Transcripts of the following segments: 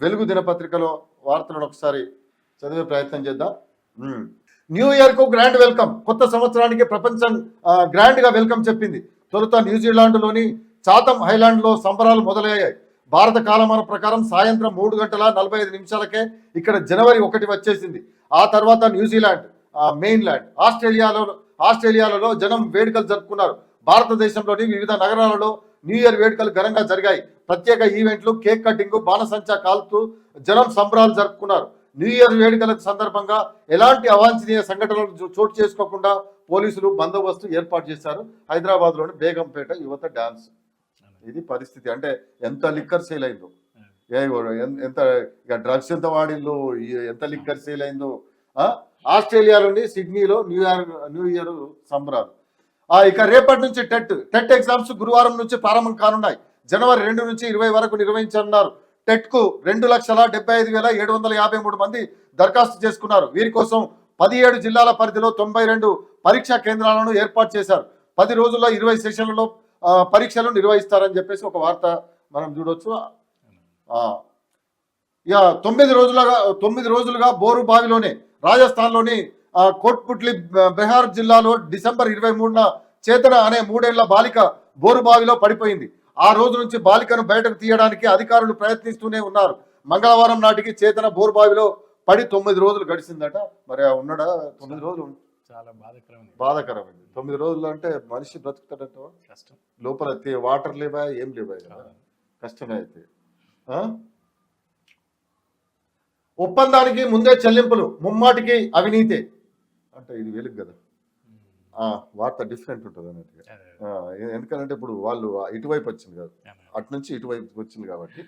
వెలుగు దినపత్రికలో వార్తలను ఒకసారి చదివే ప్రయత్నం చేద్దాం. న్యూ ఇయర్కు గ్రాండ్ వెల్కమ్ కొత్త సంవత్సరానికి ప్రపంచం ఆ, గ్రాండ్గా వెల్కమ్ చెప్పింది. తొలుత న్యూజిలాండ్లోని చాథమ్ హైలాండ్లో సంబరాలు మొదలయ్యాయి. భారత కాలమాన ప్రకారం సాయంత్రం మూడు గంటల నలభై ఐదు నిమిషాలకే ఇక్కడ జనవరి ఒకటి వచ్చేసింది. ఆ తర్వాత న్యూజిలాండ్ మెయిన్లాండ్ ఆస్ట్రేలియాలో ఆస్ట్రేలియాలలో జనం వేడుకలు జరుపుకున్నారు. భారతదేశంలోని వివిధ నగరాలలో న్యూ ఇయర్ వేడుకలు ఘనంగా జరిగాయి. ప్రత్యేక ఈవెంట్లు కేక్ కటింగ్ బాణసంచా కాల్తూ జనం సంబరాలు జరుపుకున్నారు. న్యూ ఇయర్ వేడుకల సందర్భంగా ఎలాంటి అవాంఛనీయ సంఘటనలు చోటు చేసుకోకుండా పోలీసులు బందోబస్తు ఏర్పాటు చేశారు. హైదరాబాద్లోని బేగంపేట యువత డాన్స్. ఇది పరిస్థితి. అంటే ఎంత లిక్కర్ సేల్ అయిందో. ఎంత ఇక డ్రగ్స్ ఎంత వాడిల్లు ఎంత లిక్కర్ సేల్ అయిందో. ఆస్ట్రేలియాలోని సిడ్నీలో న్యూ ఇయర్ న్యూ ఇయర్ సంబరాలు. ఇక రేపటి నుంచి టెట్ టెట్ ఎగ్జామ్స్ గురువారం నుంచి ప్రారంభం కానున్నాయి. జనవరి రెండు నుంచి ఇరవై వరకు నిర్వహించనున్నారు. టెట్కు రెండు లక్షల డెబ్బై ఐదు వేల ఏడు వందల యాభై మూడు మంది దరఖాస్తు చేసుకున్నారు. వీరి కోసం పదిహేడు జిల్లాల పరిధిలో తొంభై రెండు పరీక్షా కేంద్రాలను ఏర్పాటు చేశారు. పది రోజుల్లో ఇరవై సెషన్లలో పరీక్షలు నిర్వహిస్తారని చెప్పేసి ఒక వార్త మనం చూడొచ్చు. ఇక తొమ్మిది రోజులుగా తొమ్మిది రోజులుగా బోరు బావిలోనే రాజస్థాన్లోని కోట్పుట్లి బీహార్ బెహార్ జిల్లాలో డిసెంబర్ ఇరవై మూడున చేతన అనే మూడేళ్ళ బాలిక బోరు బావిలో పడిపోయింది. ఆ రోజు నుంచి బాలికను బయటకు తీయడానికి అధికారులు ప్రయత్నిస్తూనే ఉన్నారు. మంగళవారం నాటికి చేతన బోరు బావిలో పడి తొమ్మిది రోజులు గడిచిందట. మరి ఆ ఉన్నాడా? తొమ్మిది రోజులు చాలా బాధాకరమైన బాధాకరమైంది. తొమ్మిది రోజులు అంటే మనిషి బ్రతుకుతాడట కష్టం. లోపల వాటర్ లేవా? ఏం లేవా కష్టమే అయితే? ఒప్పందానికి ముందే చెల్లింపులు ముమ్మాటికి అవినీతే. అంటే ఇది వెలుగు కదా. వార్త డిఫరెంట్ ఉంటుంది అన్నట్టుగా. ఎందుకంటే ఇప్పుడు వాళ్ళు ఇటువైపు వచ్చింది కదా. అటు నుంచి ఇటువైపు వచ్చింది కాబట్టి.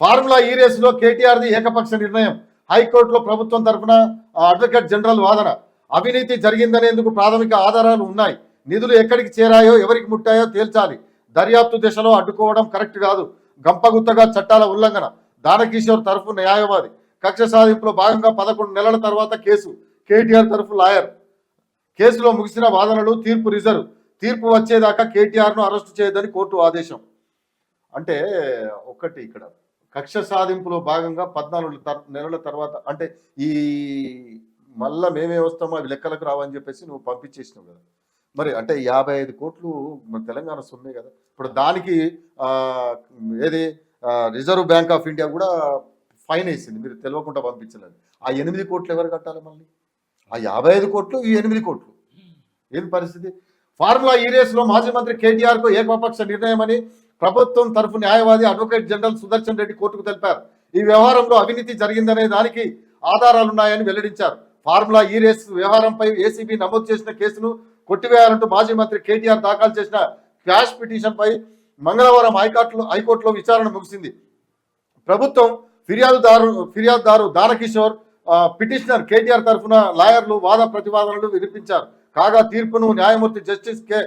ఫార్ములా ఈ రేసులో కేటీఆర్ది ఏకపక్ష నిర్ణయం. హైకోర్టులో ప్రభుత్వం తరఫున అడ్వకేట్ జనరల్ వాదన. అవినీతి జరిగిందనేందుకు ప్రాథమిక ఆధారాలు ఉన్నాయి. నిధులు ఎక్కడికి చేరాయో ఎవరికి ముట్టాయో తేల్చాలి. దర్యాప్తు దిశలో అడ్డుకోవడం కరెక్ట్ కాదు. గంపగుత్తగా చట్టాల ఉల్లంఘన. దానకిషోర్ తరఫు న్యాయవాది. కక్ష సాధింపులో భాగంగా పదకొండు నెలల తర్వాత కేసు. కేటీఆర్ తరఫు లాయర్. కేసులో ముగిసిన వాదనలు తీర్పు రిజర్వ్. తీర్పు వచ్చేదాకా కేటీఆర్ను అరెస్టు చేయొద్దని కోర్టు ఆదేశం. అంటే ఒకటి ఇక్కడ. కక్ష సాధింపులో భాగంగా పద్నాలుగు నెలల తర్వాత అంటే ఈ మళ్ళా మేమే వస్తామో? అవి లెక్కలకు రావని చెప్పేసి నువ్వు పంపించేసినావు కదా. మరి అంటే యాభై ఐదు కోట్లు మన తెలంగాణ సొమ్మే కదా. ఇప్పుడు దానికి ఏది? రిజర్వ్ బ్యాంక్ ఆఫ్ ఇండియా కూడా ఫైన్ వేసింది. మీరు తెలియకుండా పంపించలేదు. ఆ ఎనిమిది కోట్లు ఎవరు కట్టాలి మళ్ళీ? ఆ యాభై ఐదు కోట్లు ఈ ఎనిమిది కోట్లు. ఏది పరిస్థితి? ఫార్ములా ఈ రేసులో మాజీ మంత్రి కేటీఆర్కు ఏకపక్ష నిర్ణయం అని ప్రభుత్వం తరఫు న్యాయవాది అడ్వకేట్ జనరల్ సుదర్శన్ రెడ్డి కోర్టుకు తెలిపారు. ఈ వ్యవహారంలో అవినీతి జరిగిందనే దానికి ఆధారాలున్నాయని వెల్లడించారు. ఫార్ములా ఈ రేస్ వ్యవహారంపై ఏసీబీ నమోదు చేసిన కేసును కొట్టివేయాలంటూ మాజీ మంత్రి కేటీఆర్ దాఖలు చేసిన క్యాష్ పిటిషన్ పై మంగళవారం హైకోర్టులో హైకోర్టులో విచారణ ముగిసింది. ప్రభుత్వం ఫిర్యాదుదారు ఫిర్యాదుదారు దానకిషోర్ పిటిషనర్ కేటీఆర్ తరఫున లాయర్లు వాద ప్రతివాదనలు వినిపించారు. కాగా తీర్పును న్యాయమూర్తి జస్టిస్ కె.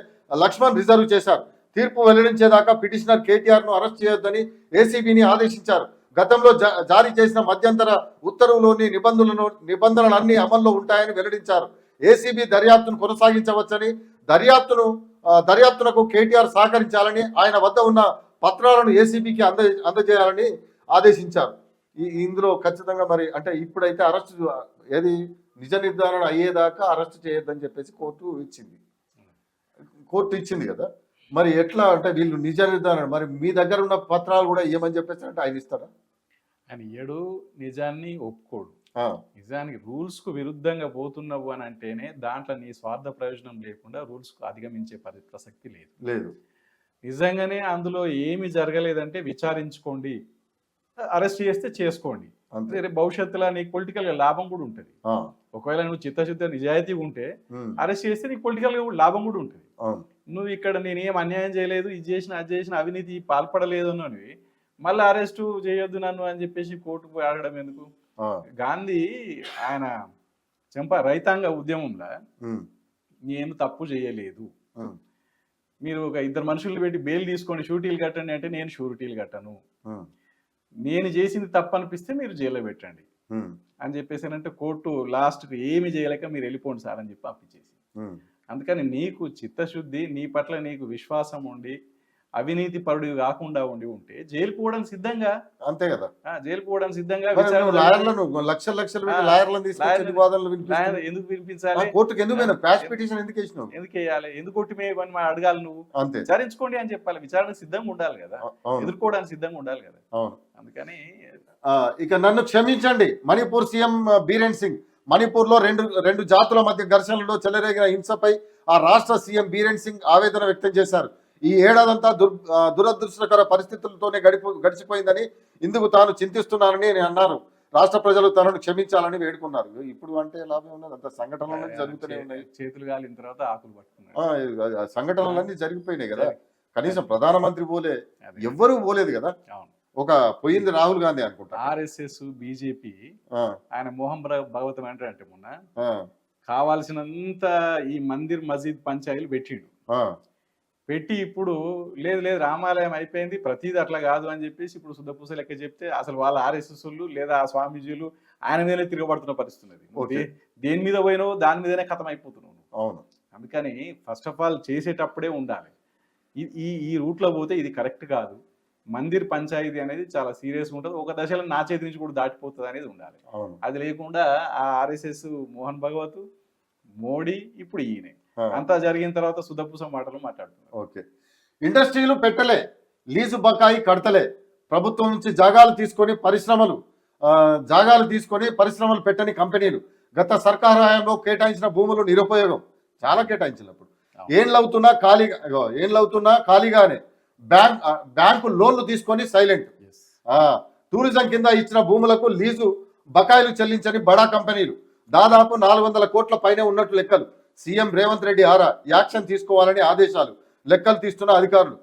లక్ష్మణ్ రిజర్వ్ చేశారు. తీర్పు వెల్లడించేదాకా పిటిషనర్ కేటీఆర్ను అరెస్ట్ చేయొద్దని ఏసీబీని ఆదేశించారు. గతంలో జారీ చేసిన మధ్యంతర ఉత్తర్వులోని నిబంధనలను నిబంధనలన్నీ అమల్లో ఉంటాయని వెల్లడించారు. ఏసీబీ దర్యాప్తును కొనసాగించవచ్చని దర్యాప్తును దర్యాప్తునకు కేటీఆర్ సహకరించాలని ఆయన వద్ద ఉన్న పత్రాలను ఏసీబీకి అంద అందజేయాలని ఆదేశించారు. ఈ ఇందులో ఖచ్చితంగా మరి అంటే ఇప్పుడైతే అరెస్ట్ ఏది? నిజ నిర్ధారణ అయ్యేదాకా అరెస్ట్ చేయొద్దని చెప్పేసి కోర్టు ఇచ్చింది. కోర్టు ఇచ్చింది కదా. మరి ఎట్లా అంటే వీళ్ళు నిజ నిర్ధారణ మరి మీ దగ్గర ఉన్న పత్రాలు కూడా ఏమని చెప్పేసి అంటే ఆయన ఇస్తాడా? ఆయన ఏడు నిజాన్ని ఒప్పుకోడు. నిజానికి రూల్స్కు విరుద్ధంగా పోతున్నావు అని అంటేనే దాంట్లో నీ స్వార్థ ప్రయోజనం లేకుండా రూల్స్కు అధిగమించే పరి ప్రసక్తి లేదు. లేదు. నిజంగానే అందులో ఏమి జరగలేదంటే విచారించుకోండి. అరెస్ట్ చేస్తే చేసుకోండి. అంతే. భవిష్యత్తులో నీకు పొలిటికల్గా లాభం కూడా ఉంటుంది. ఒకవేళ నువ్వు చిత్తశుద్ధ నిజాయితీగా ఉంటే అరెస్ట్ చేస్తే నీకు పొలిటికల్గా లాభం కూడా ఉంటుంది. నువ్వు ఇక్కడ నేనేం అన్యాయం చేయలేదు ఇది చేసిన అది చేసిన అవినీతి పాల్పడలేదు అన్నవి మళ్ళీ అరెస్టు చేయొద్దు నన్ను అని చెప్పేసి కోర్టుకు అడగడం ఎందుకు? గాంధీ ఆయన చెంప రైతాంగ ఉద్యమంలో నేను తప్పు చేయలేదు. మీరు ఒక ఇద్దరు మనుషులు పెట్టి బెయిల్ తీసుకొని షూటీలు కట్టండి అంటే నేను షూరిటీలు కట్టను. నేను చేసింది తప్పు అనిపిస్తే మీరు జైల్లో పెట్టండి. అని చెప్పేసానంటే కోర్టు లాస్ట్కి ఏమి చేయలేక మీరు వెళ్ళిపోండి సార్ అని చెప్పి అప్పిచ్చేసి ఉమ్, అందుకని నీకు చిత్తశుద్ధి నీ పట్ల నీకు విశ్వాసం ఉండి అవినీతి పరుడు కాకుండా ఉండి ఉంటే జైలు పోవడానికి సిద్ధంగా? అంతే కదా. ఆ, జైలు పోవడానికి సిద్ధంగా లాయర్లను లక్షలు లాయర్లను తీసుకొచ్చి ఎందుకు వాదనలు లాయర్ వినిపిస్తున్నావు? ఎందుకు కోర్టుకు ఎందుకు పిటిషన్ వేసినావు? ఎందుకు వేయాలి? ఎందుకు కొట్టి మేము అడగాలి నువ్వు? అంతే. విచారించుకోండి అని చెప్పాలి. విచారణకు సిద్ధంగా ఉండాలి కదా. ఎదుర్కోవడానికి సిద్ధంగా ఉండాలి కదా. అవును. అందుకని ఆ, ఇక నన్ను క్షమించండి. మణిపూర్ సీఎం బీరేన్ సింగ్. మణిపూర్లో రెండు రెండు జాతుల మధ్య ఘర్షణలో చెలరేగిన హింసపై ఆ రాష్ట్ర సీఎం బీరేన్ సింగ్ ఆవేదన వ్యక్తం చేశారు. ఈ ఏడాదంతా దుర్ దురదృష్టకర పరిస్థితులతోనే గడిపో గడిచిపోయిందని ఇందుకు తాను చింతిస్తున్నానని నేను అన్నారు. రాష్ట్ర ప్రజలు తనను క్షమించాలని వేడుకున్నారు. ఇప్పుడు అంటే లాభం ఉన్నది. అంత సంఘటనలు జరుగుతూనే ఉన్నాయి. చేతులు కాలిన తర్వాత ఆకులు ఆ సంఘటనలన్నీ జరిగిపోయినాయి కదా. కనీసం ప్రధానమంత్రి పోలే. ఎవ్వరూ పోలేదు కదా. ఒక పోయింది రాహుల్ గాంధీ అనుకుంటా. ఆర్ఎస్ఎస్ బీజేపీ ఆయన మోహన్ భగ- భగవతం అంటే అంటే మొన్న కావాల్సినంత ఈ మందిర్ మసీద్ పంచాయలు పెట్టిండు. పెట్టి ఇప్పుడు లేదు లేదు రామాలయం అయిపోయింది ప్రతిది అట్లా కాదు అని చెప్పేసి ఇప్పుడు శుద్ధపూస లెక్క చెప్తే అసలు వాళ్ళ ఆర్ఎస్ఎస్ లేదా ఆ స్వామీజీలు ఆయన మీదనే తిరగబడుతున్న పరిస్థితి ఉన్నది. నువ్వు ఓకే. దే- దేని మీద పోయినావు దాని మీదనే కథం అయిపోతున్నావు. అవును. అందుకని ఫస్ట్ ఆఫ్ ఆల్ చేసేటప్పుడే ఉండాలి. ఈ ఈ రూట్లో పోతే ఇది కరెక్ట్ కాదు. మందిర్ పంచాయతీ అనేది చాలా సీరియస్గా ఉంటుంది. ఒక దశలో నా చేతి నుంచి కూడా దాటిపోతుంది అనేది ఉండాలి. అది లేకుండా ఆ ఆర్ఎస్ఎస్ మోహన్ భగవత్ మోడీ ఇప్పుడు ఈయనే. అంతా జరిగిన తర్వాత సుధపూస మాటలు మాట్లాడుతున్నారు. ఓకే. ఇండస్ట్రీలు పెట్టలే లీజు బకాయి కడతలే. ప్రభుత్వం నుంచి జాగాలు తీసుకొని పరిశ్రమలు జాగాలు తీసుకొని పరిశ్రమలు పెట్టని కంపెనీలు. గత సర్కార్ హయాంలో కేటాయించిన భూములు నిరుపయోగం. చాలా కేటాయించినప్పుడు. ఏండ్లవుతున్నా ఖాళీగా ఇగో, ఏండ్లవుతున్నా ఖాళీగానే. బ్యాంక్ బ్యాంకు లోన్లు తీసుకొని సైలెంట్. టూరిజం కింద ఇచ్చిన భూములకు లీజు బకాయిలు చెల్లించని బడా కంపెనీలు. దాదాపు నాలుగు వందల కోట్ల పైనే ఉన్నట్లు లెక్కలు. సీఎం రేవంత్ రెడ్డి ఆరా యాక్షన్ తీసుకోవాలని ఆదేశాలు లెక్కలు తీస్తున్న అధికారులు.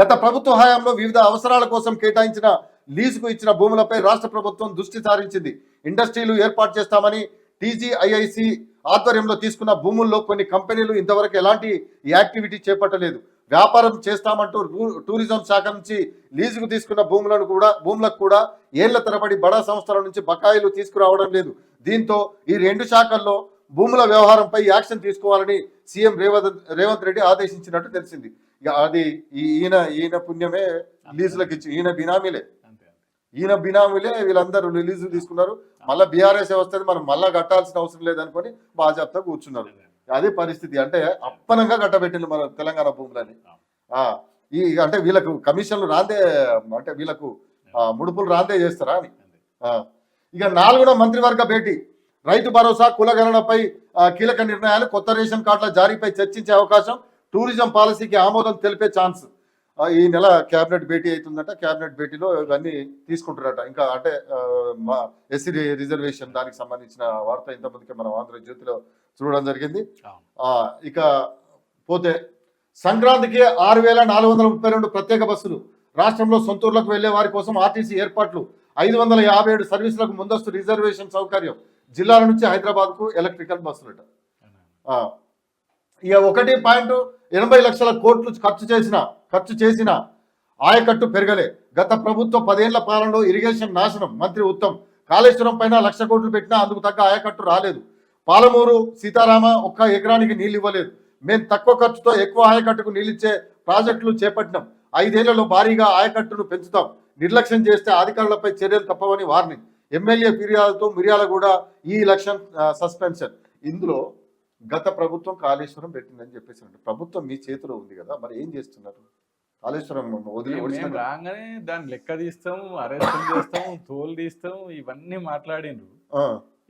గత ప్రభుత్వ హయాంలో వివిధ అవసరాల కోసం కేటాయించిన లీజుకు ఇచ్చిన భూములపై రాష్ట్ర ప్రభుత్వం దృష్టి సారించింది. ఇండస్ట్రీలు ఏర్పాటు చేస్తామని టీజీఐఐసి ఆధ్వర్యంలో తీసుకున్న భూముల్లో కొన్ని కంపెనీలు ఇంతవరకు ఎలాంటి యాక్టివిటీ చేపట్టలేదు. వ్యాపారం చేస్తామంటూ టూ- టూరిజం శాఖ నుంచి లీజుకు తీసుకున్న భూములను కూడా భూములకు కూడా ఏళ్ళ తరబడి బడా సంస్థల నుంచి బకాయిలు తీసుకురావడం లేదు. దీంతో ఈ రెండు శాఖల్లో భూముల వ్యవహారంపై యాక్షన్ తీసుకోవాలని సీఎం రేవంత్ రేవంత్ రెడ్డి ఆదేశించినట్టు తెలిసింది. ఇక అది ఈయన ఈయన పుణ్యమే లీజులకు ఇచ్చి ఈయన బినామీలే. ఈయన బినామీలే వీళ్ళందరూ లీజులు తీసుకున్నారు. మళ్ళీ బీఆర్ఎస్ వస్తుంది మనం మళ్ళా కట్టాల్సిన అవసరం లేదనుకొని భాజపా కూర్చున్నారు. అదే పరిస్థితి. అంటే అప్పనంగా కట్టబెట్టింది మన తెలంగాణ భూములని. ఆ, ఈ అంటే వీళ్ళకు కమిషన్లు రాందే అంటే వీళ్ళకు ముడుపులు రాందే చేస్తారా అని. ఇక నాలుగున మంత్రివర్గ భేటీ. రైతు భరోసా కులగణనపై కీలక నిర్ణయాలు కొత్త రేషన్ కార్డుల జారీపై చర్చించే అవకాశం టూరిజం పాలసీకి ఆమోదం తెలిపే ఛాన్స్. ఈ నెల కేబినెట్ భేటీ అవుతుందట. కేబినెట్ భేటీలో ఇవన్నీ తీసుకుంటారట ఇంకా అంటే ఎస్సీ రిజర్వేషన్ దానికి సంబంధించిన వార్త ఇంతమందికి మనం ఆంధ్రజ్యోతిలో చూడడం జరిగింది. ఇక పోతే సంక్రాంతికి ఆరు వేల నాలుగు వందల ముప్పై రెండు ప్రత్యేక బస్సులు. రాష్ట్రంలో సొంతూర్లకు వెళ్ళే వారి కోసం ఆర్టీసీ ఏర్పాట్లు. ఐదు వందల యాభై ఏడు సర్వీసులకు ముందస్తు రిజర్వేషన్ సౌకర్యం. జిల్లాల నుంచి హైదరాబాద్కు ఎలక్ట్రికల్ బస్సులట ఇక ఒకటి పాయింట్ ఎనభై లక్షల కోట్లు ఖర్చు చేసిన ఖర్చు చేసిన ఆయకట్టు పెరగలే. గత ప్రభుత్వ పదేళ్ళ పాలనలో ఇరిగేషన్ నాశనం. మంత్రి ఉత్తమ్ కాళేశ్వరం పైన లక్ష కోట్లు పెట్టినా అందుకు తగ్గ ఆయకట్టు రాలేదు. పాలమూరు సీతారామ ఒక్క ఎకరానికి నీళ్ళు ఇవ్వలేదు. మేము తక్కువ ఖర్చుతో ఎక్కువ ఆయకట్టుకు నీళ్ళిచ్చే ప్రాజెక్టులు చేపట్టినాం. ఐదేళ్ళలో భారీగా ఆయకట్టును పెంచుతాం. నిర్లక్ష్యం చేస్తే అధికారులపై చర్యలు తప్పవని వార్నింగ్. ఎమ్మెల్యే ఫిర్యాదుతో మిర్యాల కూడా ఈ ఎలక్షన్ సస్పెన్షన్ ఇందులో గత ప్రభుత్వం కాళేశ్వరం పెట్టిందని చెప్పేసి ప్రభుత్వం మీ చేతిలో ఉంది కదా మరి ఏం చేస్తున్నారు? కాళేశ్వరం వదిలి రాగానే దాన్ని లెక్క తీస్తాం అరెస్ట్ చేస్తాం తోలు తీస్తాం ఇవన్నీ మాట్లాడిండ్రు.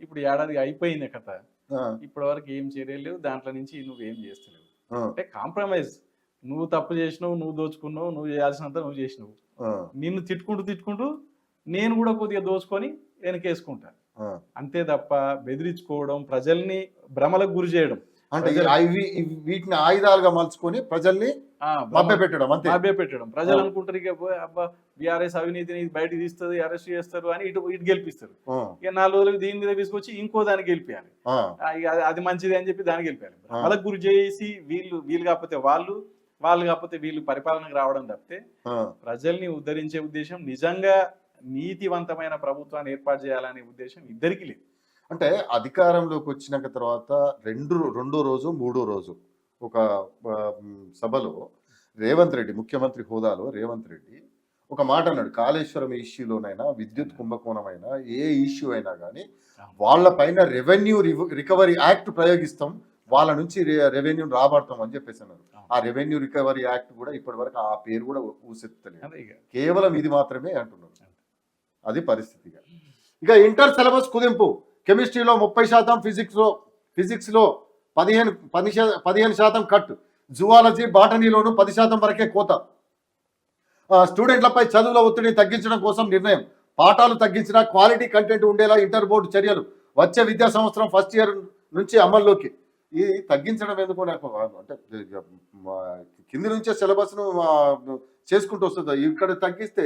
ఇప్పుడు ఏడాది అయిపోయింది కథ. ఇప్పటి వరకు ఏం చర్యలు లేవు దాంట్లో నుంచి నువ్వేం చేస్తలేవు. ఆ, అంటే కాంప్రమైజ్ నువ్వు తప్పు చేసినావు నువ్వు దోచుకున్నావు నువ్వు చేయాల్సినంత నువ్వు చేసినావు. నిన్ను తిట్టుకుంటూ తిట్టుకుంటూ నేను కూడా కొద్దిగా దోచుకొని వెనకేసుకుంటా ఆ. అంతే తప్ప బెదిరించుకోవడం ప్రజల్ని భ్రమలకు గురి చేయడం. అంటే ఇవి- వీటిని ఆయుధాలుగా మలుచుకొని ప్రజల్ని పెట్టడం అంతే. పెట్టడం ప్రజలు. అనుకుంటారు ఇక అబ్బా బీఆర్ఎస్ అవినీతిని బయటకు తీస్తుంది అరెస్ట్ చేస్తారు అని ఇటు ఇటు గెలిపిస్తారు. ఇక నాలుగు రోజులు దీని మీద తీసుకొచ్చి ఇంకో దానికి గెలిపించాలి అది- మంచిది అని చెప్పి దానికి గెలిపాలి భ్రమలకు గురి చేసి వీళ్ళు వీళ్ళు కాకపోతే వాళ్ళు వాళ్ళు కాకపోతే వీళ్ళు పరిపాలనకు రావడం తప్పితే ప్రజల్ని ఉద్ధరించే ఉద్దేశం నిజంగా నీతివంతమైన ప్రభుత్వాన్ని ఏర్పాటు చేయాలనే ఉద్దేశం ఇద్దరికి లేదు. అంటే అధికారంలోకి వచ్చినాక తర్వాత రెండు రెండో రోజు మూడో రోజు ఒక సభలో రేవంత్ రెడ్డి ముఖ్యమంత్రి హోదాలో రేవంత్ రెడ్డి ఒక మాట అన్నాడు. కాళేశ్వరం ఇష్యూలోనైనా విద్యుత్ కుంభకోణమైనా ఏ ఇష్యూ అయినా కానీ వాళ్ళ పైన రెవెన్యూ రికవరీ యాక్ట్ ప్రయోగిస్తాం వాళ్ళ నుంచి రెవెన్యూ రాబడతాం అని చెప్పేసి అన్నారు. ఆ రెవెన్యూ రికవరీ యాక్ట్ కూడా ఇప్పటి వరకు ఆ పేరు కూడా ఊసెత్తలేదు. కేవలం ఇది మాత్రమే అంటున్నారు. అది పరిస్థితిగా ఇక. ఇంటర్ సిలబస్ కుదింపు. కెమిస్ట్రీలో ముప్పై శాతం ఫిజిక్స్లో ఫిజిక్స్లో పదిహేను పది పదిహేను శాతం కట్. జువాలజీ బాటనీలోను పది శాతం వరకే కోత. స్టూడెంట్లపై చదువుల ఒత్తిడిని తగ్గించడం కోసం నిర్ణయం. పాఠాలు తగ్గించిన క్వాలిటీ కంటెంట్ ఉండేలా ఇంటర్ బోర్డు చర్యలు. వచ్చే విద్యా సంవత్సరం ఫస్ట్ ఇయర్ నుంచి అమల్లోకి. ఇది తగ్గించడం ఎందుకు నాకు అంటే కింది నుంచే సిలబస్ను చేసుకుంటూ వస్తుంది. ఇక్కడ తగ్గిస్తే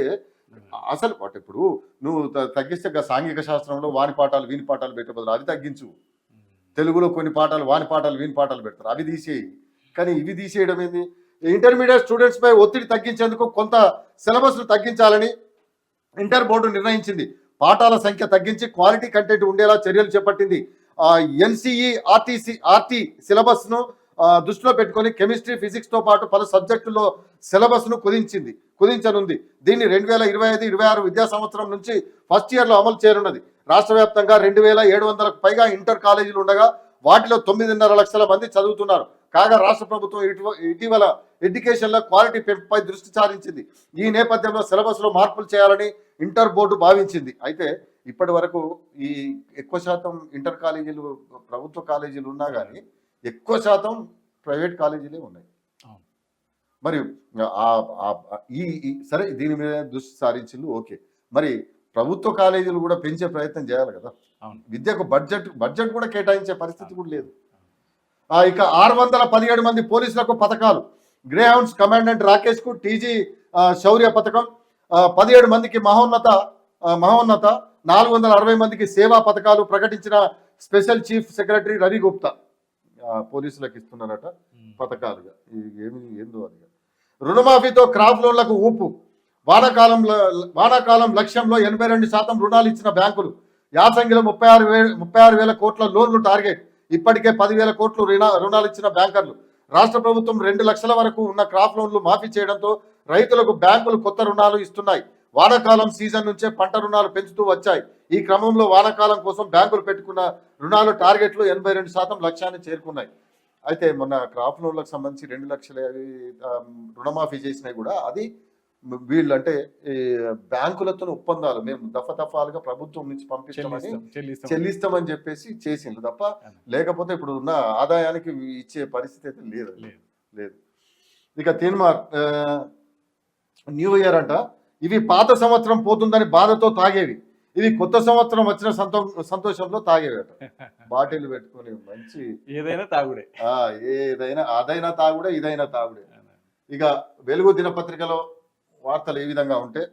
అసలు వాటి ఇప్పుడు నువ్వు తగ్గిస్తే సాంఘిక శాస్త్రంలో వాని పాఠాలు వీని పాఠాలు పెట్టే బదులు అది తగ్గించు. తెలుగులో కొన్ని పాఠాలు వాని పాఠాలు వీని పాఠాలు పెడతారు. అవి తీసేయి. కానీ ఇవి తీసేయడం ఏంది? ఇంటర్మీడియట్ స్టూడెంట్స్ పై ఒత్తిడి తగ్గించేందుకు కొంత సిలబస్ను తగ్గించాలని ఇంటర్ బోర్డు నిర్ణయించింది. పాఠాల సంఖ్య తగ్గించి క్వాలిటీ కంటెంట్ ఉండేలా చర్యలు చేపట్టింది. ఎన్సిఈ ఆర్టీసీ ఆర్టీ సిలబస్ను ఆ, దృష్టిలో పెట్టుకొని కెమిస్ట్రీ ఫిజిక్స్తో పాటు పలు సబ్జెక్టుల్లో సిలబస్ను కుదించింది కుదించనుంది. దీన్ని రెండు వేల ఇరవై ఐదు ఇరవై ఆరు విద్యా సంవత్సరం నుంచి ఫస్ట్ ఇయర్లో అమలు చేయనున్నది. రాష్ట్ర వ్యాప్తంగా రెండు వేల ఏడు వందలకు పైగా ఇంటర్ కాలేజీలు ఉండగా వాటిలో తొమ్మిదిన్నర లక్షల మంది చదువుతున్నారు. కాగా రాష్ట్ర ప్రభుత్వం ఇటీవ- ఇటీవల ఎడ్యుకేషన్లో క్వాలిటీ పెంపుపై దృష్టి సారించింది. ఈ నేపథ్యంలో సిలబస్లో మార్పులు చేయాలని ఇంటర్ బోర్డు భావించింది. అయితే ఇప్పటి వరకు ఈ ఎక్కువ శాతం ఇంటర్ కాలేజీలు ప్రభుత్వ కాలేజీలు ఉన్నా కానీ ఎక్కువ శాతం ప్రైవేట్ కాలేజీలే ఉన్నాయి. మరి ఈ సరే దీని మీద దృష్టి సారించింది ఓకే. మరి ప్రభుత్వ కాలేజీలు కూడా పెంచే ప్రయత్నం చేయాలి కదా. విద్యకు బడ్జెట్ బడ్జెట్ కూడా కేటాయించే పరిస్థితి కూడా లేదు. ఇక ఆరు వందల పదిహేడు మంది పోలీసులకు పథకాలు. గ్రే హౌండ్స్ కమాండెంట్ రాకేష్కు టీజీ శౌర్య పథకం. పదిహేడు మందికి మహోన్నత మహోన్నత. నాలుగు వందల అరవై మందికి సేవా పథకాలు ప్రకటించిన special chief secretary Ravi Gupta పోలీసులకు ఇస్తున్నారట పథకాలుగా. ఏమి ఏందో అది రుణమాఫీతో క్రాప్ లోన్లకు ఊపు. వానాకాలంలో వానాకాలం లక్ష్యంలో ఎనభై రెండు శాతం రుణాలు ఇచ్చిన బ్యాంకులు యాసంగిలో ముప్పై ఆరు వేల ముప్పై ఆరు వేల కోట్ల లోన్లు టార్గెట్. ఇప్పటికే పదివేల కోట్లు రుణ రుణాలు ఇచ్చిన బ్యాంకర్లు. రాష్ట్ర ప్రభుత్వం రెండు లక్షల వరకు ఉన్న క్రాప్ లోన్లు మాఫీ చేయడంతో రైతులకు బ్యాంకులు కొత్త రుణాలు ఇస్తున్నాయి. వానాకాలం సీజన్ నుంచే పంట రుణాలు పెంచుతూ వచ్చాయి. ఈ క్రమంలో వానాకాలం కోసం బ్యాంకులు పెట్టుకున్న రుణాలు టార్గెట్లు ఎనభై రెండు శాతం లక్ష్యాన్ని చేరుకున్నాయి. అయితే మొన్న క్రాప్ లోన్లకు సంబంధించి రెండు లక్షల రుణమాఫీ చేసినాయి కూడా అది వీళ్ళు అంటే ఈ బ్యాంకులతో ఒప్పందాలు. మేము దఫ దఫాలుగా ప్రభుత్వం నుంచి పంపిస్తామని చెల్లిస్తాం చెల్లిస్తాం. చెల్లిస్తామని చెప్పేసి చేసిండ్రు తప్ప లేకపోతే ఇప్పుడు ఉన్న ఆదాయానికి ఇచ్చే పరిస్థితి అయితే లేదు. లేదు. లేదు. ఇక తీన్మార్ న్యూ ఇయర్ అంట. ఇవి పాత సంవత్సరం పోతుందని బాధతో తాగేవి. ఇవి కొత్త సంవత్సరం వచ్చిన సంతో సంతోషంలో తాగేవి అట బాటిల్ పెట్టుకొని మంచి ఏదైనా తాగుడే. ఏదైనా అదైనా తాగుడే ఇదైనా తాగుడే. ఇక వెలుగు దినపత్రికలో వార్తలు ఏ విధంగా ఉంటే